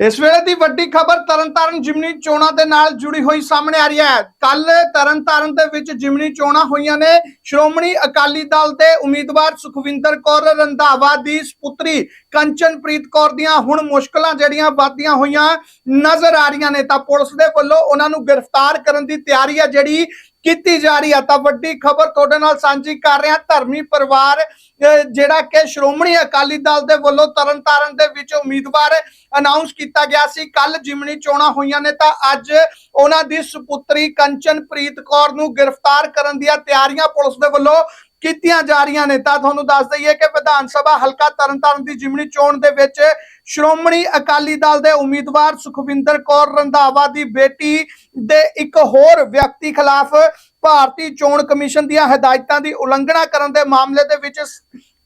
ਇਸ ਵੇਲੇ ਦੀ ਵੱਡੀ ਖਬਰ ਤਰਨਤਾਰਨ ਜਿਮਨੀ ਚੋਣਾਂ ਦੇ ਨਾਲ ਜੁੜੀ ਹੋਈ ਸਾਹਮਣੇ ਆ ਰਹੀ ਹੈ। ਕੱਲ ਤਰਨਤਾਰਨ ਦੇ ਵਿੱਚ ਜਿਮਨੀ ਚੋਣਾਂ ਹੋਈਆਂ ਨੇ। ਸ਼੍ਰੋਮਣੀ ਅਕਾਲੀ ਦਲ ਦੇ ਉਮੀਦਵਾਰ ਸੁਖਵਿੰਦਰ ਕੌਰ ਰੰਧਾਵਾ ਦੀ ਸੁਪੁੱਤਰੀ ਕੰਚਨਪ੍ਰੀਤ ਕੌਰ ਦੀਆਂ ਹੁਣ ਮੁਸ਼ਕਲਾਂ ਜਿਹੜੀਆਂ ਵੱਧਦੀਆਂ ਹੋਈਆਂ ਨਜ਼ਰ ਆ ਰਹੀਆਂ ਨੇ। ਤਾਂ ਪੁਲਿਸ ਦੇ ਵੱਲੋਂ ਉਹਨਾਂ ਨੂੰ ਗ੍ਰਿਫਤਾਰ ਕਰਨ ਦੀ ਤਿਆਰੀ ਹੈ ਜਿਹੜੀ ਕੀਤੀ ਜਾ ਰਹੀ ਹੈ ਤਾਂ ਵੱਡੀ ਖਬਰ ਤੁਹਾਡੇ ਨਾਲ ਸਾਂਝੀ ਕਰ ਰਿਹਾ ਧਰਮੀ ਪਰਿਵਾਰ ਜਿਹੜਾ ਕਿ ਸ਼੍ਰੋਮਣੀ ਅਕਾਲੀ ਦਲ ਦੇ ਵੱਲੋਂ ਤਰਨਤਾਰਨ ਦੇ ਵਿੱਚ ਉਮੀਦਵਾਰ ਅਨਾਉਂਸ ਕੀਤਾ ਗਿਆ ਸੀ। ਕੱਲ ਜਿਮਣੀ ਚੋਣਾਂ ਹੋਈਆਂ ਨੇ ਤਾਂ ਅੱਜ ਉਹਨਾਂ ਦੀ ਸੁਪੁੱਤਰੀ ਕੰਚਨਪ੍ਰੀਤ ਕੌਰ ਨੂੰ ਗ੍ਰਿਫਤਾਰ ਕਰਨ ਦੀਆਂ ਤਿਆਰੀਆਂ ਪੁਲਿਸ ਦੇ ਵੱਲੋਂ ਕੀਤੀਆਂ ਜਾ ਰਹੀਆਂ ਨੇ। ਤਾਂ ਤੁਹਾਨੂੰ ਦੱਸ ਦਈਏ ਕਿ ਵਿਧਾਨ ਸਭਾ ਹਲਕਾ ਤਰਨਤਾਰਨ ਦੀ ਜਿਮਣੀ ਚੋਣ ਦੇ ਵਿੱਚ ਸ਼੍ਰੋਮਣੀ ਅਕਾਲੀ ਦਲ ਦੇ ਉਮੀਦਵਾਰ ਸੁਖਵਿੰਦਰ ਕੌਰ ਰੰਧਾਵਾ ਦੀ ਬੇਟੀ ਦੇ ਇੱਕ ਹੋਰ ਵਿਅਕਤੀ ਖਿਲਾਫ ਭਾਰਤੀ ਚੋਣ ਕਮਿਸ਼ਨ ਦੀਆਂ ਹਦਾਇਤਾਂ ਦੀ ਉਲੰਘਣਾ ਕਰਨ ਦੇ ਮਾਮਲੇ ਦੇ ਵਿੱਚ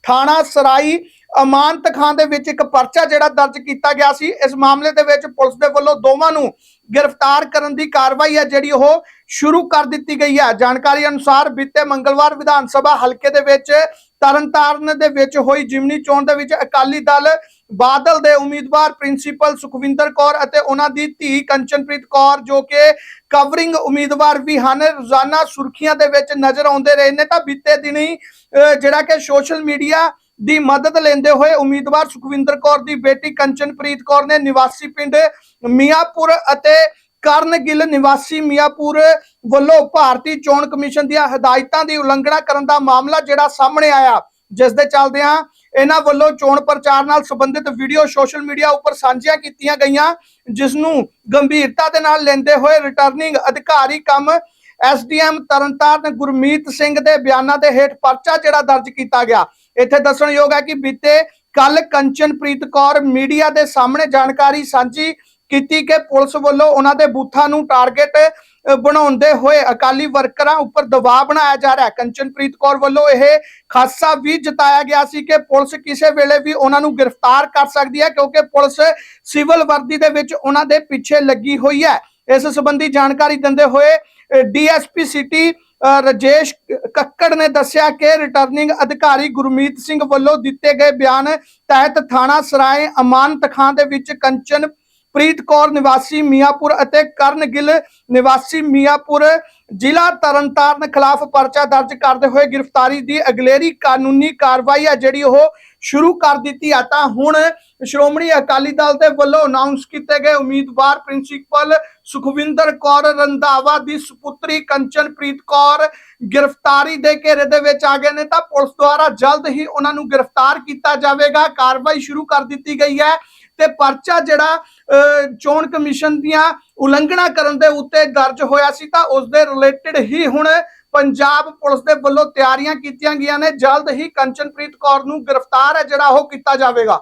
ਥਾਣਾ ਸਰਾਈ ਅਮਾਨਤ ਖਾਨ ਦੇ ਵਿੱਚ ਇੱਕ ਪਰਚਾ ਜਿਹੜਾ ਦਰਜ ਕੀਤਾ ਗਿਆ ਸੀ, ਇਸ ਮਾਮਲੇ ਦੇ ਵਿੱਚ ਪੁਲਿਸ ਦੇ ਵੱਲੋਂ ਦੋਵਾਂ ਨੂੰ ਗ੍ਰਿਫਤਾਰ ਕਰਨ ਦੀ ਕਾਰਵਾਈ ਹੈ, ਜਿਹੜੀ ਉਹ ਸ਼ੁਰੂ ਕਰ ਦਿੱਤੀ ਗਈ ਹੈ। ਜਾਣਕਾਰੀ ਅਨੁਸਾਰ ਬੀਤੇ ਮੰਗਲਵਾਰ ਵਿਧਾਨ ਸਭਾ ਹਲਕੇ ਦੇ ਵਿੱਚ ਤਰਨਤਾਰਨ ਦੇ ਵਿੱਚ ਹੋਈ ਜਿਮਨੀ ਚੋਣ ਦੇ ਵਿੱਚ ਅਕਾਲੀ ਦਲ ਬਾਦਲ ਦੇ ਉਮੀਦਵਾਰ ਪ੍ਰਿੰਸੀਪਲ ਸੁਖਵਿੰਦਰ ਕੌਰ ਅਤੇ ਉਹਨਾਂ ਦੀ ਧੀ ਕੰਚਨਪ੍ਰੀਤ ਕੌਰ, ਜੋ ਕਿ ਕਵਰਿੰਗ ਉਮੀਦਵਾਰ ਵੀ ਹਨ, ਰੋਜ਼ਾਨਾ ਸੁਰਖੀਆਂ ਦੇ ਵਿੱਚ ਨਜ਼ਰ ਆਉਂਦੇ ਰਹੇ ਨੇ। ਤਾਂ ਬੀਤੇ ਦਿਨੀ ਜਿਹੜਾ ਕਿ ਸੋਸ਼ਲ ਮੀਡੀਆ ਦੀ ਮਦਦ ਲੈਂਦੇ ਹੋਏ ਉਮੀਦਵਾਰ ਸੁਖਵਿੰਦਰ ਕੌਰ ਦੀ ਬੇਟੀ ਕੰਚਨਪ੍ਰੀਤ ਕੌਰ ਨੇ ਨਿਵਾਸੀ ਪਿੰਡ ਮੀਆਂਪੁਰ ਅਤੇ ਕਰਨਗਿੱਲ ਨਿਵਾਸੀ ਮੀਆਂਪੁਰ ਵੱਲੋਂ ਭਾਰਤੀ ਚੋਣ ਕਮਿਸ਼ਨ ਦੀਆਂ ਹਦਾਇਤਾਂ ਦੀ ਉਲੰਘਣਾ ਕਰਨ ਦਾ ਮਾਮਲਾ ਜਿਹੜਾ ਸਾਹਮਣੇ ਆਇਆ, ਜਿਸ ਦੇ ਚੱਲਦਿਆਂ ਇਹਨਾਂ ਵੱਲੋਂ ਚੋਣ ਪ੍ਰਚਾਰ ਨਾਲ ਸੰਬੰਧਿਤ ਵੀਡੀਓ ਸੋਸ਼ਲ ਮੀਡੀਆ ਉੱਪਰ ਸਾਂਝੀਆਂ ਕੀਤੀਆਂ ਗਈਆਂ, ਜਿਸ ਨੂੰ ਗੰਭੀਰਤਾ ਦੇ ਨਾਲ ਲੈਂਦੇ ਹੋਏ ਰਿਟਰਨਿੰਗ ਅਧਿਕਾਰੀ ਕੰਮ ਐਸਡੀਐਮ ਤਰਨਤਾਰਨ ਗੁਰਮੀਤ ਸਿੰਘ ਦੇ ਬਿਆਨਾਂ ਦੇ ਹੇਠ ਪਰਚਾ ਜਿਹੜਾ ਦਰਜ ਕੀਤਾ ਗਿਆ। ਇੱਥੇ ਦੱਸਣਯੋਗ ਹੈ ਕਿ ਬੀਤੇ ਕੱਲ ਕੰਚਨਪ੍ਰੀਤ ਕੌਰ ਮੀਡੀਆ ਦੇ ਸਾਹਮਣੇ ਜਾਣਕਾਰੀ ਸਾਂਝੀ ਕੀਤੀ ਕਿ ਪੁਲਿਸ ਵੱਲੋਂ ਉਹਨਾਂ ਦੇ ਬੂਥਾਂ ਨੂੰ ਟਾਰਗੇਟ ਬਣਾਉਂਦੇ ਹੋਏ ਅਕਾਲੀ ਵਰਕਰਾਂ ਉੱਪਰ ਦਬਾਅ ਬਣਾਇਆ ਜਾ ਰਿਹਾ ਕੰਚਨਪ੍ਰੀਤ ਕੌਰ ਵੱਲੋਂ ਇਹ ਖਾਸਾ ਵੀ ਜਤਾਇਆ ਗਿਆ ਸੀ ਕਿ ਪੁਲਿਸ ਕਿਸੇ ਵੇਲੇ ਵੀ ਉਹਨਾਂ ਨੂੰ ਗ੍ਰਿਫਤਾਰ ਕਰ ਸਕਦੀ ਹੈ ਕਿਉਂਕਿ ਪੁਲਿਸ ਸਿਵਲ ਵਰਦੀ ਦੇ ਵਿੱਚ ਉਹਨਾਂ ਦੇ ਪਿੱਛੇ ਲੱਗੀ ਹੋਈ ਹੈ। ਇਸ ਸੰਬੰਧੀ ਜਾਣਕਾਰੀ ਦਿੰਦੇ ਹੋਏ ਡੀਐਸਪੀ ਸਿਟੀ ਰਜੇਸ਼ ਕੱਕੜ ਨੇ ਦੱਸਿਆ ਕਿ ਰਿਟਰਨਿੰਗ ਅਧਿਕਾਰੀ ਗੁਰਮੀਤ ਸਿੰਘ ਵੱਲੋਂ ਦਿੱਤੇ ਗਏ ਬਿਆਨ ਤਹਿਤ ਥਾਣਾ ਸਰਾਏ ਅਮਾਨਤ ਖਾਨ ਦੇ ਵਿੱਚ ਕੰਚਨ, ਪ੍ਰੀਤ ਕੌਰ ਨਿਵਾਸੀ ਮੀਆਂਪੁਰ ਅਤੇ ਕਰਨਗਿੱਲ ਨਿਵਾਸੀ ਮੀਆਂਪੁਰ ਜ਼ਿਲ੍ਹਾ ਤਰਨਤਾਰਨ ਖਿਲਾਫ ਪਰਚਾ ਦਰਜ ਕਰਦੇ ਹੋਏ ਗ੍ਰਿਫਤਾਰੀ ਦੀ ਅਗਲੇਰੀ ਕਾਨੂੰਨੀ ਕਾਰਵਾਈ ਹੈ, ਜਿਹੜੀ ਉਹ ਸ਼ੁਰੂ ਕਰ ਦਿੱਤੀ ਆ। ਤਾਂ ਹੁਣ ਸ਼੍ਰੋਮਣੀ ਅਕਾਲੀ ਦਲ ਦੇ ਵੱਲੋਂ ਅਨਾਉਂਸ ਕੀਤੇ ਗਏ ਉਮੀਦਵਾਰ ਪ੍ਰਿੰਸੀਪਲ ਸੁਖਵਿੰਦਰ ਕੌਰ ਰੰਧਾਵਾ ਦੀ ਸੁਪੁੱਤਰੀ ਕੰਚਨਪ੍ਰੀਤ ਕੌਰ ਗ੍ਰਿਫਤਾਰੀ ਦੇ ਘੇਰੇ ਦੇ ਵਿੱਚ ਆ ਗਏ ਨੇ। ਤਾਂ ਪੁਲਿਸ ਦੁਆਰਾ ਜਲਦ ਹੀ ਉਹਨਾਂ ਨੂੰ ਗ੍ਰਿਫਤਾਰ ਕੀਤਾ ਜਾਵੇਗਾ। ਕਾਰਵਾਈ ਸ਼ੁਰੂ ਕਰ ਦਿੱਤੀ ਗਈ ਹੈ ਤੇ ਪਰਚਾ ਜਿਹੜਾ ਚੋਣ ਕਮਿਸ਼ਨ ਦੀਆਂ ਉਲੰਘਣਾ ਕਰਨ ਦੇ ਉੱਤੇ ਦਰਜ ਹੋਇਆ ਸੀ। ਤਾਂ ਉਸ ਦੇ ਰਿਲੇਟਡ ਹੀ ਹੁਣ ਪੰਜਾਬ ਪੁਲਿਸ ਦੇ ਵੱਲੋਂ ਤਿਆਰੀਆਂ ਕੀਤੀਆਂ ਗਈਆਂ ਨੇ। ਜਲਦ ਹੀ ਕੰਚਨਪ੍ਰੀਤ ਕੌਰ ਨੂੰ ਗ੍ਰਿਫਤਾਰ ਹੈ, ਜਿਹੜਾ ਉਹ ਕੀਤਾ ਜਾਵੇਗਾ।